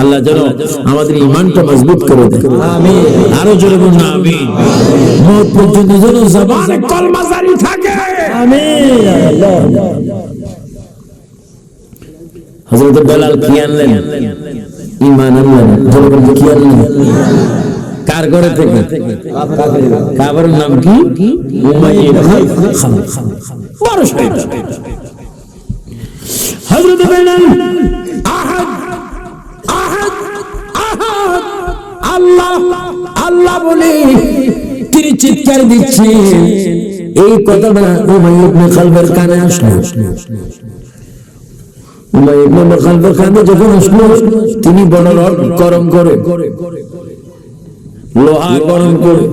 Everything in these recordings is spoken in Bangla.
আল্লাহ যেন আমাদের ইমানটা মজবুত করে দেয়। আরও জোরে বলুন আমিন। মত পর্যন্ত যেন জবানে কলমা জারি থাকে। হযরত বেলাল কি আনলেন? ঈমান আনলেন। জোরে বলুন কি আনলেন? কার ঘরে থেকে কাবার নাম কি? আল্লাহ আল্লাহ বলে তিনি চিৎকার দিচ্ছেন এই কথাটা উমাইয়া ইবনে খালফের কানে আসলো। উমাইয়া ইবনে খালফের কানে যখন আসলো, তিনি বড় গরম করে। লোহা গরম করে।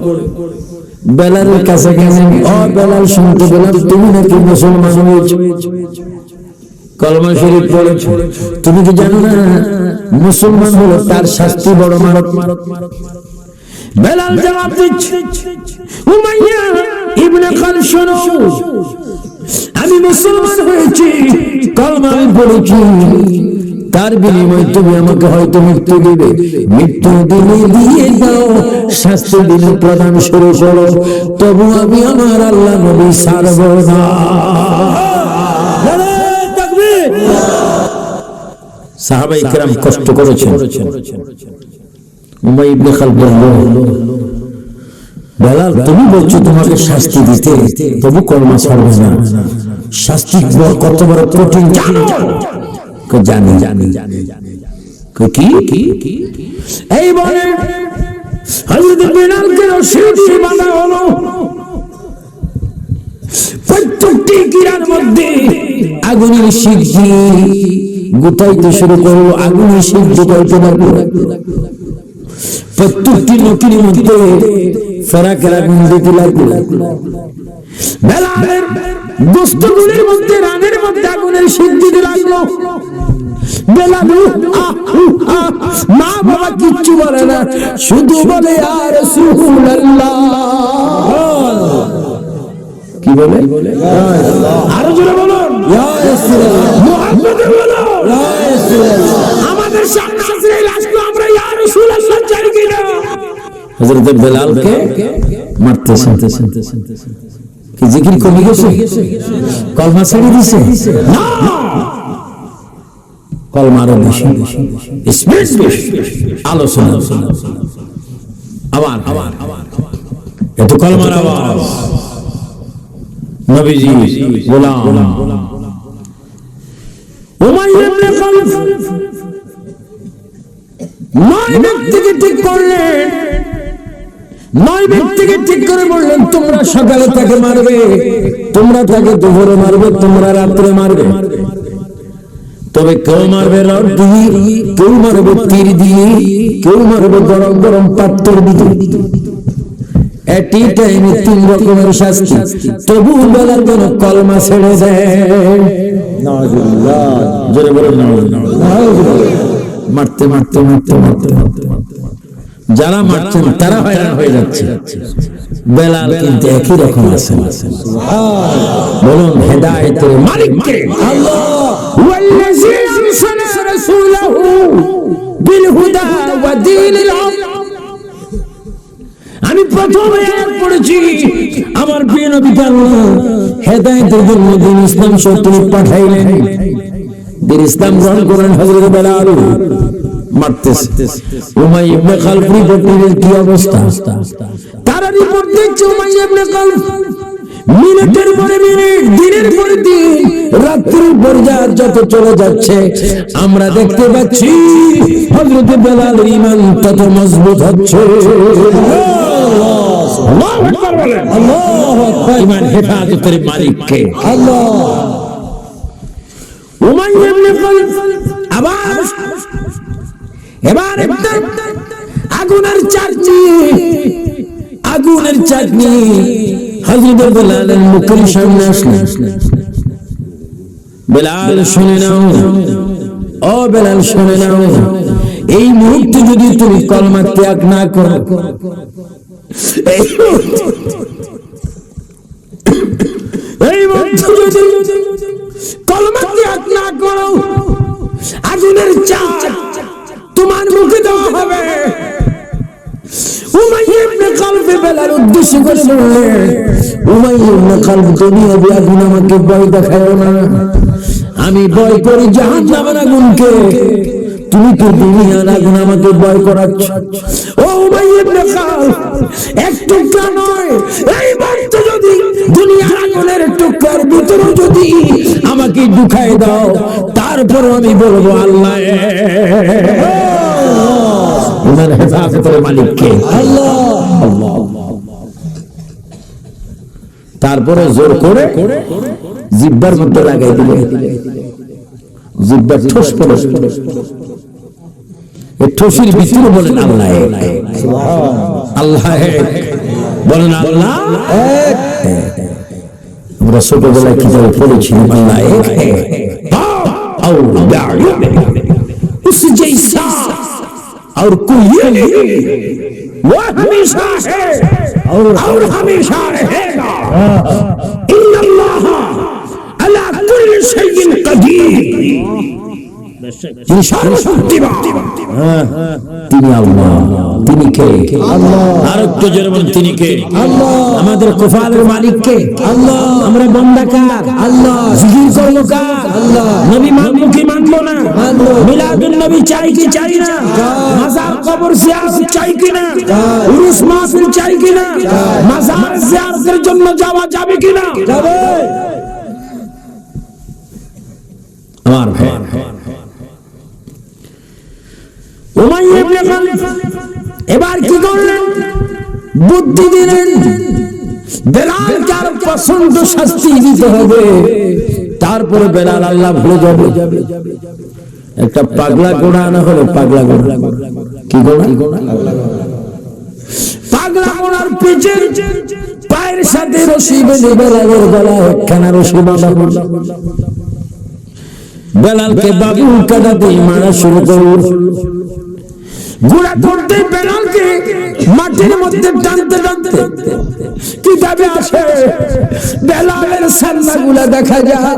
বেলালের কাছে গেলেন, ও বেলাল শুনতে পেলাম, তুমি নাকি মুসলমান হয়েছো? কলমা শরীফ পড়েছ, তুমি কি জানো না, মুসলমান হলো তার শাস্তি বড় মারক? বেলাল জবাব দিচ্ছে, উমাইয়া ইবনে খালফ শোনো, আমি মুসলমান হয়েছি, কলমা পড়েছি তার বিনিময়ে তুমি আমাকে হয়তো মৃত্যু দিবে। মৃত্যু দিলে দিয়ে দাও, শাস্তি দিলে প্রদান শুরু করো তবু আমি আমার আল্লাহ নবী সারব না। সাহাবা ইকরাম কষ্ট তুমি বলছো তোমাকে শাস্তি দিতে কত বড় কঠিন কই জানি জানি কই কি এই বলে হযরত বেলালকে রশি দিয়ে বাঁধা হলো প্রত্যেকটি কিরার মধ্যে আগুনের শিখি গুতাইতে শুরু করল, আগুনের শিখ গুতাইতে লাগল। প্রত্যেকটি নকির মধ্যে ফেরাকের আগুন দিতে লাগল। বেলালের গোস্তগুলির মধ্যে, রানের মধ্যে আগুনের শিখ দিতে লাগল। বেলাল মা বাবা কিচ্ছু বলে না শুধু বলে আর কি বলে? আরও জোরে আমাদের সামনে আজরাইল আসলো আমরা ইয়া রাসূলুল্লাহ জানি কিনা? হযরত বেলালকে মারতেছেন কি জিকির কমে গেছে? কলমা ছেড়ে দিছে? না। কলমা আরও বেশি। আলোচনা আবার আবার কলমার আওয়াজ। নবীজি, গোলাম। ঠিক ঠিক করে তোমরা সকালে তাকে মারবে, তোমরা তাকে দুপুরে মারবে, তোমরা রাত্রে মারবে। তবে কেউ মারবে রড দিয়ে কেউ মারবে তীর দিয়ে কেউ মারবে গরম গরম পাত্র দিয়ে টাইমে তিন রকমের শাস্তি তবু বেলার যেন কলমা ছেড়ে বলে মারতে মারতে মারতে মারতে মারতে মারতে যারা মারছেন তারা হয়রান হয়ে যাচ্ছে বেলাল কিন্তু একই রকম আছেন। বলুন হেদায়েতের মালিককে। আল্লাহ। ওয়াল্লাযী আরসালা রাসূলাহু বিল হুদা ওয়া দীনিল হক। আমি প্রথমে পড়েছি। আমার প্রিয় নবী আল্লাহ হেদায়েতের জন্য দিন ইসলাম সত্যি পাঠাইলেন। দিন ইসলাম গ্রহণ করেন হযরত বেলাল। মারতেছে। উমাই ইবনে খালফ রিপোর্টের কি অবস্থা? তারা রিপোর্ট দিচ্ছে উমাই ইবনে খালফ মিনিটের পরে মিনিট দিনের পরে দিন রাত্রির পর যত চলে যাচ্ছে আমরা দেখতে পাচ্ছি হযরত বেলাল ঈমান তত মজবুত হচ্ছে। আল্লাহু আকবার বলেন। আল্লাহু আকবার। ইমান হেফাজতের মালিককে। আল্লাহ উমাইয়া ইবনে খালিদ আবার এবার আগুনের চাটনি আগুনের চাটনি হযরত বেলালের মুখের সামনে আসলো। বেলাল, শুনে নাও। ও বেলাল, শুনে নাও। এই মুহূর্তে যদি তুমি কলমা ত্যাগ না করো, এই মুহূর্তে কলমা ত্যাগ না করো, আগুনের চাপ তোমার মুখে দেওয়া হবে। উমাইয়া খালফ বেলাল উদ্দেশ্য করে বললে আমাকে ভয় না। আমি ভয় করি জাহান্নামের আগুনকে। তুমি তো দুনিয়ার আগুন আমাকে ভয় করাচ্ছ। ও এক টুকরা নয়, এই যদি দুনিয়ার আগুনের টুকরার ভিতরে যদি আমাকে দাও তারপর আমি বলব আল্লাহ। হেফাজতের মালিককে। আল্লাহ। তারপরে জোর করে জিব্বার মধ্যে লাগাই দিলে। ঠোস ঠোসির ভিতরে আল্লাহ। আল্লাহ। বলেন আল্লাহ আমরা ছোটবেলায় কি যাবে পড়েছিলাম, আল্লাহ اور کوئی نہیں وہ ہمیشہ ہے۔ اور ہمیشہ رہے گا۔ ان اللہ علی کل شیء قدیر۔ তিনি তিনি আল্লাহ তিনি কে? আর একটু জোরে তিনি কে? আমাদের কোফালের মালিক কে আল্লাহ। আমরা বন্দা কার আল্লাহ। জিকির করব কার? আল্লাহ। নবী মানবো কি মানবো না। মিলাদুন নবী চাই কি চাই না? মাজার কবর জিয়ারত চাই কি না? উরুস মাহফিল চাই কি না? মাজার জিয়ারতের জন্য যাওয়া যাবে কি না? যাবে। আমার ভাই উমাইয়া ইবনে খালিদ এবার কি করলেন? বুদ্ধি দিলেন, বেলাল কার পছন্দ শাস্তি দিতে হবে। তারপরে বেলাল আল্লাহ ভুলে যাবে। একটা পাগলা গোড়া আনা হলো পাগলা গোড়া কি গোড়া পাগলা গোড়ার পিছে পায়ের সাথে রশি বেঁধে বেলালের গলা একখানা রশি বাঁধা হলো। বেলালকে বাবু কাটাতে মারা শুরু করল। গুড়া ধরতে বেলালকে মাটির মধ্যে টানতে টানতে কিতাবে আসে? বেলালের সান্না গুলা দেখা যায়।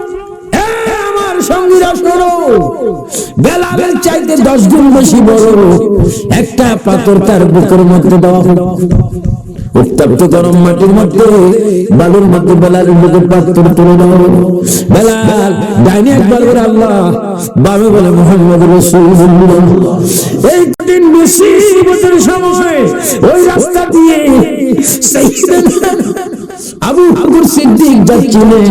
সঙ্গীরা বেলালের চাইতে দশ গুণ বেশি বড় একটা পাথর তার বুকের মধ্যে দেওয়া হলো উত্তপ্ত গরম মাটির মধ্যে, বালুর মধ্যে বেলালের বুকের পাথর তুলে দেওয়া হলো বেলাল, ডাইনে একবার বলে, আল্লাহ বামে বলে মোহাম্মদ রসুল্লাহ এই কঠিন মুসিবতের সময় ওই রাস্তা দিয়ে সাইয়েদনা আবু বকর সিদ্দিক যাচ্ছিলেন।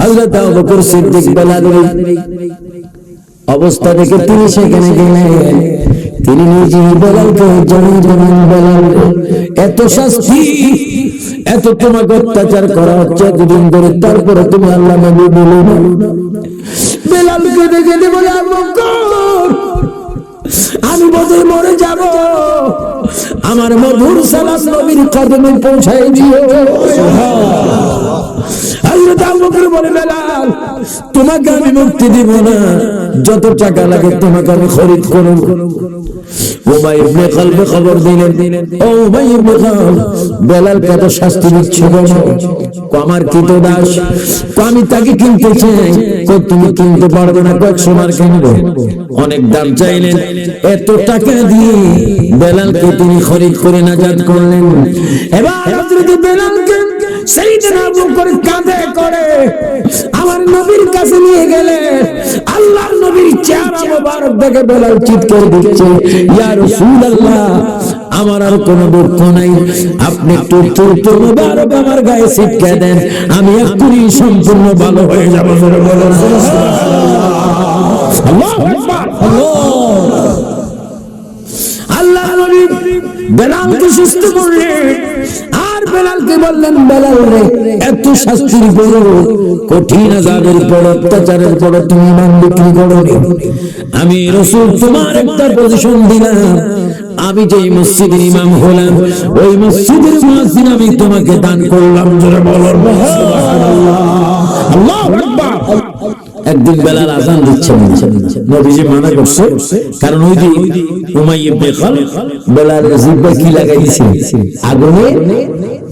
হযরত আবু বকর সিদ্দিক বেলালের অবস্থা দেখে তিনি সেখানে গেলেন। তিনি নিজে বেলালকে জানিয়ে দিলেন বেলাল এত শাস্তি, এত তোমাকে অত্যাচার করা হচ্ছে এতদিন ধরে, তারপরে তুমি আল্লাহ নবী বলে না। বেলালকে দেখে দিয়ে বলে, আবু বকর, আমি বোধহয় মরে যাব। আমার মধুর সালাম নবীর কদমে পৌঁছাই দিও। তোমাকে আমি মুক্তি দিব না। যত টাকা লাগে তোমাকে আমি দাস? আমি তাকে কিনতে চাই। তুমি কিনতে পারবে না কয়েক কিনবো অনেক দাম চাইলেন। এত টাকা দিয়ে বেলালকে তিনি খরিদ করে নাজাত করলেন। এবার হযরত বেলালকে আমার নবীর নবীর আর দুঃখ নাই। আপনি আমার গায়ে দেন। আমি এক্ষুনি সম্পূর্ণ ভালো হয়ে যাব। আল্লাহু আকবার আল্লাহ নবী বেলালকে সুস্থ করলেন বেলালকে বললেন, বেলাল রে, এত শাস্তির কঠিন আজাবের পর অত্যাচারের পর তুমি ইমান বিক্রি করো আমি রসুল তোমার একটা পজিশন দিলাম। আমি যে মসজিদের ইমাম হলাম, ওই মসজিদের মুয়াজ্জিন আমি তোমাকে দান করলাম, জোরে বলো একদিন বেলাল আজান দিচ্ছেন নবীজি মানা করছে, কারণ ওই যে উমাই ইবনে বেলাল জিব্বা কি লাগাই দিছে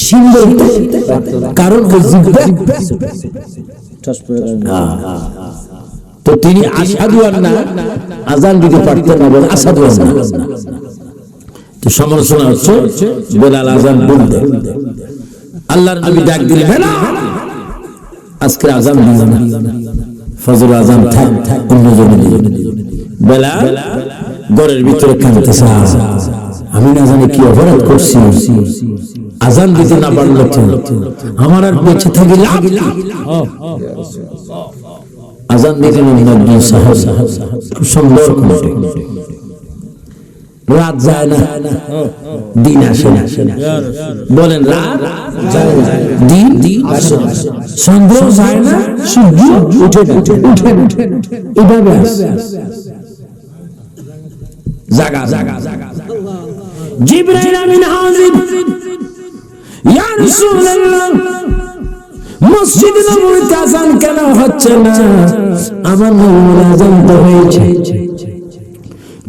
সিন বলতে কারণ ওই জিহ্বা তো তিনি আসাদু আন্না আজান দিতে পারতেন না বলে আসাদু আন্না। তো সমালোচনা হচ্ছে বেলাল আজান বলতে আল্লাহর নবী ডাক দিলে বেলাল আজকে আজান দিও না। ফজর আজান থাক থাক অন্য বেলাল ঘরের ভিতরে কাঁদতেছে। আমি না জানি কি অপরাধ করছি। আজান দিতে না পারল তো আমার আর বেঁচে থাকি লাভ আজান দিতে নবী সাহেব খুব সুন্দর করে রাত যায় না, দিন আসে না। বলেন, রাত দিন চন্দ্র যায় না, সূর্য উঠে উঠে আসে। জাগা জাগা জাগা। জিব্রাইল আমিন হাজির ইয়া রাসূলুল্লাহ, মসজিদ নববীতে আজান কেন হচ্ছে না? আমার নবীর আজান তো হয়েছে।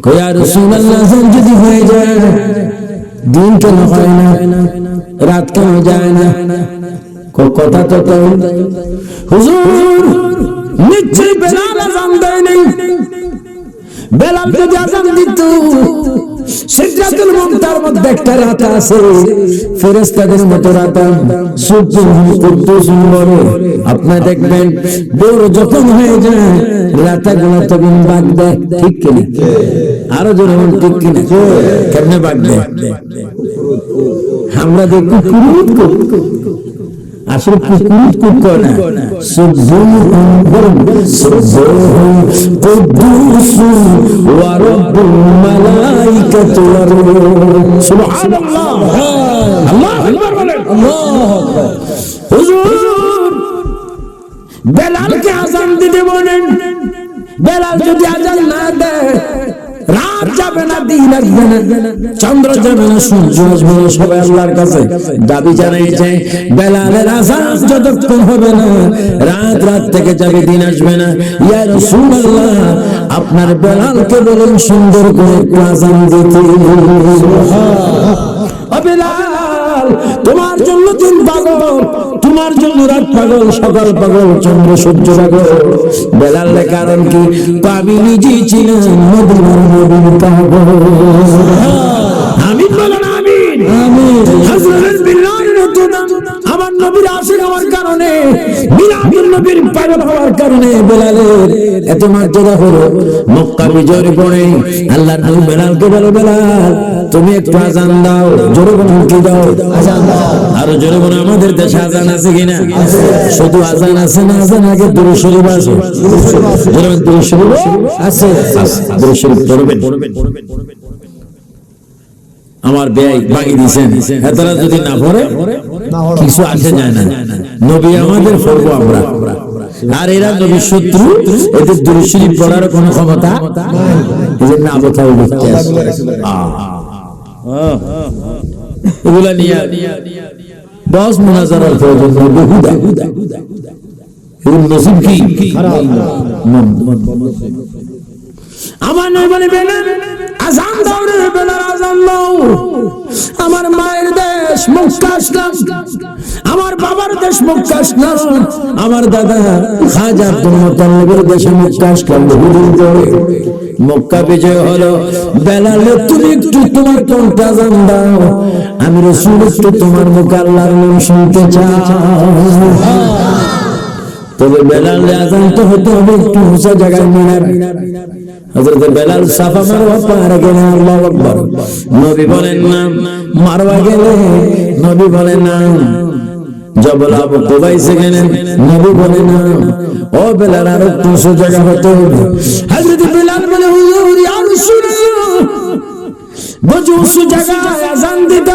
কয়া রাসূলুল্লাহ আজান যদি হয়ে যায়, দিন কেন হয় না? রাত কেন যায় না? কথা তো তো হুজুর, নিশ্চয়ই বেলাল আজান দেয় নাই। বেলাল যদি আজান দিত সিদরাতুল মুনতার মধ্যে একটা রাত আছে। ফেরেশতাদের মতো রাত সুবহান কুদ্দুস বলে আপনি দেখবেন বড় যখন হয়ে যায়, রাতাগুলো তখন বাগ দেয়। ঠিক কিনা? আরও জোরে বলুন, ঠিক কিনা? কেমনে বাগ দেয়? আমরা দেখি কুরুত আসলে কুকুরুত কুক করে না? সুবহান সুবহান কুদ্দুস ওয়া রাব্বুল মালাইকাতু বেলালকে আজান দিতে বলেন। বেলাল যদি আজান না দেয় রাত যাবে না, দিন আসবে না চন্দ্র যাবে না, সূর্য আসবে না, সবাই আল্লাহর কাছে দাবি জানাইছে বেলালের যতক্ষণ হবে না, রাত রাত থেকে যাবে, দিন আসবে না। ইয়া রাসূলুল্লাহ, আপনার বেলালকে বলেন, সুন্দর করে আজান দিতে। তোমার জন্য দিন পাগল তোমার জন্য রাত পাগল সকাল পাগল চন্দ্র সূর্য পাগল। বেলার কারণ কি? আমি নিজেই মদিনার নবীন পাগল। আমিন বলেন আমিন। আমিন। নবীর হওয়ার কারণে। মিলাদুন নবীর পাগল হওয়ার কারণে বেলালের এত মর্যাদা হলো। মক্কা বিজয়ের পরে আল্লাহর নবী বেলালকে বলো, বেলাল, তুমি একটু আজান দাও। জোরে বলুন কি দাও। আজান দাও আরও জোরে বলুন আমাদের দেশে আজান আছে কিনা? শুধু আজান আছে না, আজান আগে দুরূদ শরীফ আছে। জোরে বলুন দুরূদ শরীফ আছে? দুরূদ শরীফ পড়বেন। আমার ব্যয় ভাঙি দিছেন এতরা যদি না পড়ে কিছু আসে যায় না। নবী আমাদের পড়ব আমরা। আর এরা নবী শত্রু এদের দুরুশরীফ পড়ার কোনো ক্ষমতা এই জন্য আবথাও লিখতে আসে এগুলা নিয়ে দশ মোনাজারার প্রয়োজন বহুদা। নসিব কি? আমার নয় বলে বেলাল আজান দাও রে বেলাল আজান দাও। আমার মায়ের দেশ মক্কা আসলাম। আমার বাবার দেশ মক্কা আসলাম। আমার দাদা খাজা আব্দুল মুতাল্লিবের দেশে মক্কা আসলাম। বহুদিন পরে মক্কা বিজয় হলো। বেলাল, তুমি একটু তোমার কোনটা আজান দাও। আমি রসুল, একটু তোমার মুখে আল্লাহর নাম শুনতে চাই। তবে বেলাল আজান তো হতে হবে একটু উঁচা জায়গায় মিনার। হযরত বেলাল সাফা মারওয়া পার গেলে আল্লাহু আকবার। নবী বলেন, না মারওয়া গেলে নবী বলেন না। জবল আবু কুবাইসে গেলেন, নবী বলে না। ও বেলাল, আর একটু জায়গা হতে হবে। হযরত বেলাল বলে, হুজুর, ইয়া রাসূলুল্লাহ, বুঝু উঁচু জায়গায় দিতে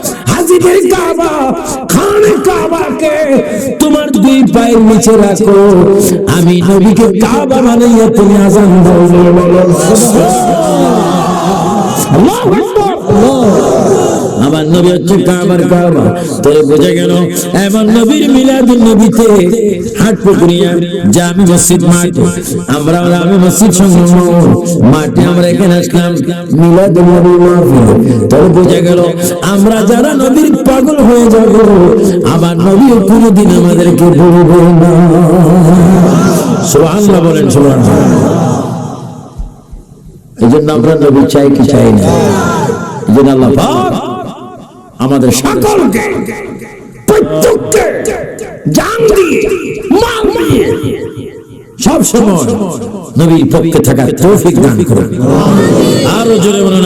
হাজিদের কাবা খানে কাবাকে তোমার দুই পায়ের নিচে রাখো আমি নবীকে কাবা বানাইয়া তুমি আজান দাও। আমার নবী হচ্ছে কাবার কাবা তোরে বোঝা গেল, এমন নবীর মিলাদুল নবীতে হাট পুকুরিয়া জামি মসজিদ মাঠ। আমরা আমি মসজিদ সংলগ্ন। মাঠে আমরা এখানে আসলাম মাহফিল। তোরে বোঝা গেল, আমরা যারা নবীর পাগল হয়ে যাব আমার নবীও কোনোদিন আমাদেরকে ভুলবে না। সুবহানাল্লাহ বলেন, সুবহানাল্লাহ। এই জন্য আমরা নবী চাই কি চাই না? এই জন্য আল্লাহ আমাদের সকলকে, প্রত্যেককে জান দিয়ে, মাল দিয়ে। সব সময় নবীর পক্ষে থাকার তৌফিক দান করুন। আরও জোরে বলুন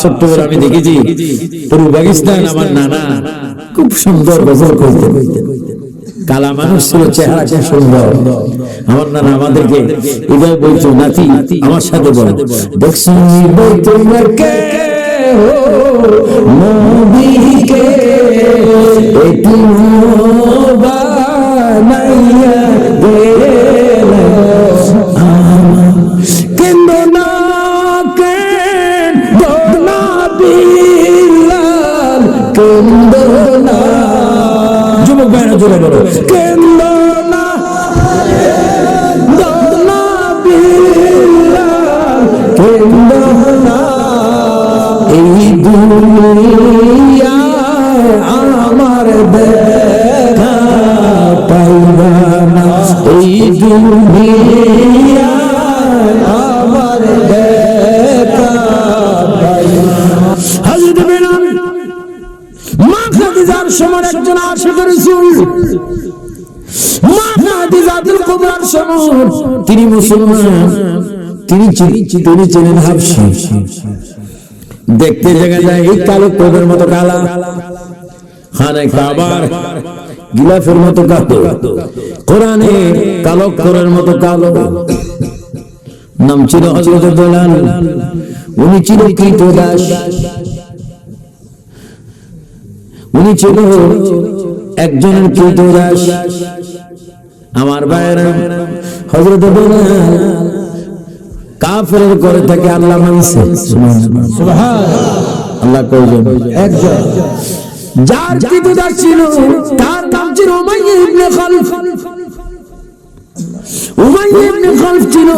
ছোট্ট আমি দেখেছি পূর্ব পাকিস্তান আমার নানা। খুব সুন্দর গজল করতেন কালা মানুষ ছিল চেহারাটা সুন্দর। আমার নানা আমাদেরকে এবার বলছো নাতি, আমার সাথে বলো। দেখছ তোমার কে হো নবীকে। একটু বানাইয়া ভাইরা জোরে তিনি মুসলমান, তিনি তিনি ছিলেন হাবশী দেখতে দেখা যায় এই কালো কোবের মতো কালা খানে কাবার, গিলাফের মতো কালো, কোরআনে কালো কোরের মতো কালো। নাম ছিল হযরত বেলাল উনি ছিল কৃতদাস উনি ছিল একজনের কৃতদাস আমার ভাইয়েরা হযরত বেলাল কাফের করে থাকে আল্লাহ মানছে। আল্লাহ একজন। যার ছিল, তার নাম ছিল Umayyah ibn Khalaf. Umayyah ibn Khalaf ছিল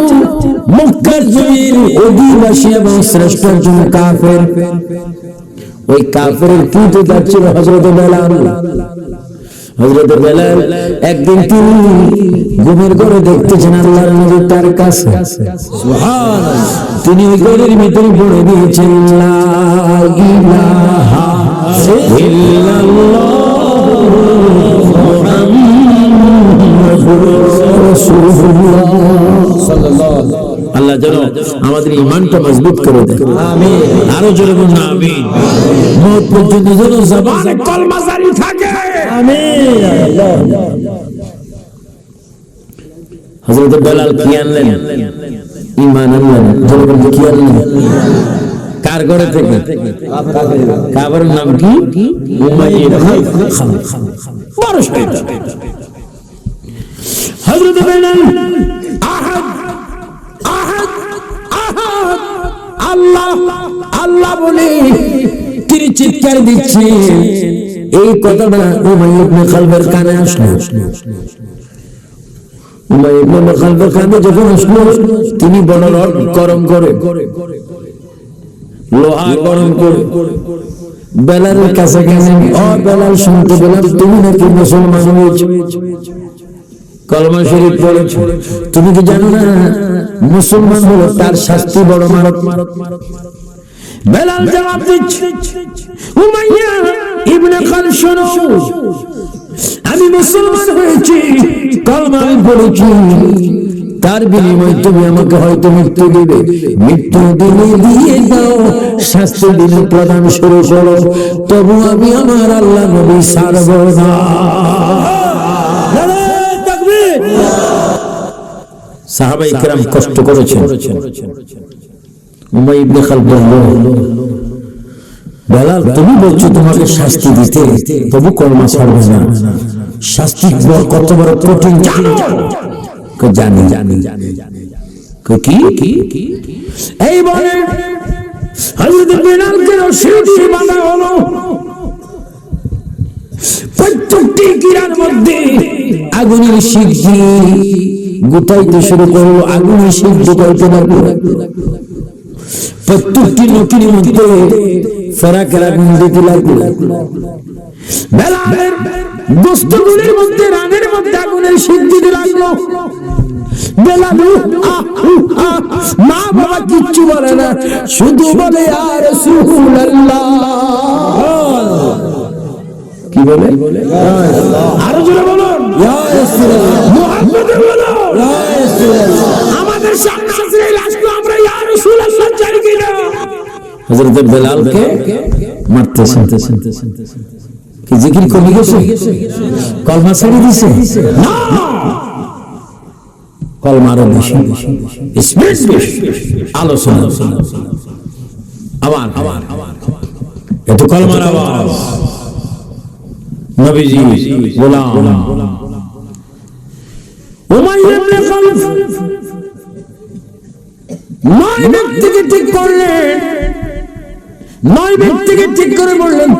মক্কার জমির অধিবাসী এবং শ্রেষ্ঠ একজন কাফের। ওই কাফেরের কৃতদাস ছিল হযরত বেলাল। হযরত বেলাল, একদিন তিনি ঘুমের ঘরে দেখতেছেন আল্লাহর নবী তার কাছে। তিনি ওই ঘরের ভিতরে পড়ে দিয়েছেন ইল্লাল্লাহ আল্লাহ যেন আমাদের ইমানটা মজবুত করে দেয়। আরও জোরে বলুন আমিন। মত পর্যন্ত যেন জবানে কলমা জারি থাকে। আমিন। হযরত বেলাল কি আনলেন? ঈমান আনলেন। জোরে বলুন কি আনলেন? কার ঘরে থেকে কাবার নাম কি? বড় হযরত বেলাল আহাদ আল্লাহ আল্লাহ বলে তিনি চিৎকার দিচ্ছে এই কথাটা উমাইয়া ইবনে খালফের কানে আসলো। উমাইয়া ইবনে খালফের কানে যখন আসলো, তিনি বড় রড গরম করে, লোহা গরম করে, বেলালের কাছে গেলেন ও বেলাল, শুনতে পেলাম তুমি নাকি মুসলমান হয়েছো? কলমা শরীফ পড়েছ। তুমি কি জানো না, মুসলমান হলো তার শাস্তি বড় মারক। বেলাল জবাব দিচ্ছে, উমাইয়া ইবনে খালফ শোনো, আমি মুসলমান হয়েছি, কলমা আমি পড়েছি। তার বিনিময়ে তুমি আমাকে হয়তো মৃত্যু দিবে। মৃত্যু দিলে দিয়ে দাও, শাস্তি দিনে প্রদান শুরু করো তবু আমি আমার আল্লাহ নবী সারব না। সাহাবা ইকরাম কষ্ট করেছেন। বলল, তুমি বলছো তোমাকে শাস্তি দিতে, তবু কর্মা ছাড়বে না। শাস্তি কত বড় কঠিন জানো, জানি জানি কই কি? কি এই বলে হযরত বেলালকে হলো। প্রত্যেকটি মধ্যে আগুনের শিখি গুটাইতে শুরু করল আগুনের শিখ গুটাইতে লাগল। প্রত্যেকটি নকির মধ্যে ফেরাকের আগুন দিতে লাগল। কিচ্ছু বলে না, শুধু বলে আর বলে? আরও জোরে রাসূলুল্লাহ। আমাদের সামনে এই লাশকে আমরা ইয়া রাসূলুল্লাহ চাই কিনা। হযরত বেলালকে মারতেছেন কি জিকির কমে গেছে কলমা ছেড়ে দিছে? না। কলমা আরও বেশি। স্পিড বেশি আলোচনা। আবার এত কলমার আওয়াজ। নবীজি গোলাম।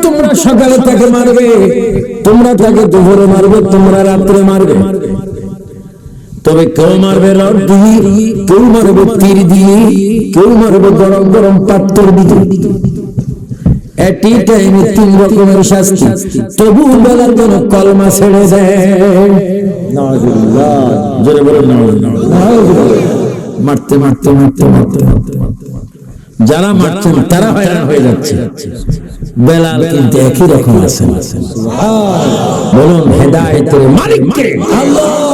তোমরা সকালে তাকে মারবে, তোমরা তাকে দুপুরে মারবে, তোমরা রাত্রে মারবে। তবে কেউ মারবে রড দিয়ে, কেউ মারবে তীর দিয়ে, কেউ মারবে গরম গরম পাত্র দিয়ে তিন রকমের শাস্তি। তবু বেলার কলমা ছেড়ে বলুন মারতে মারতে মারতে মারতে মারতে যারা মারছেন, তারা হয়রান হয়ে যাচ্ছে। বেলাল কিন্তু একই রকম আছেন বলুন, হেদায়েতের মালিক কে আল্লাহ!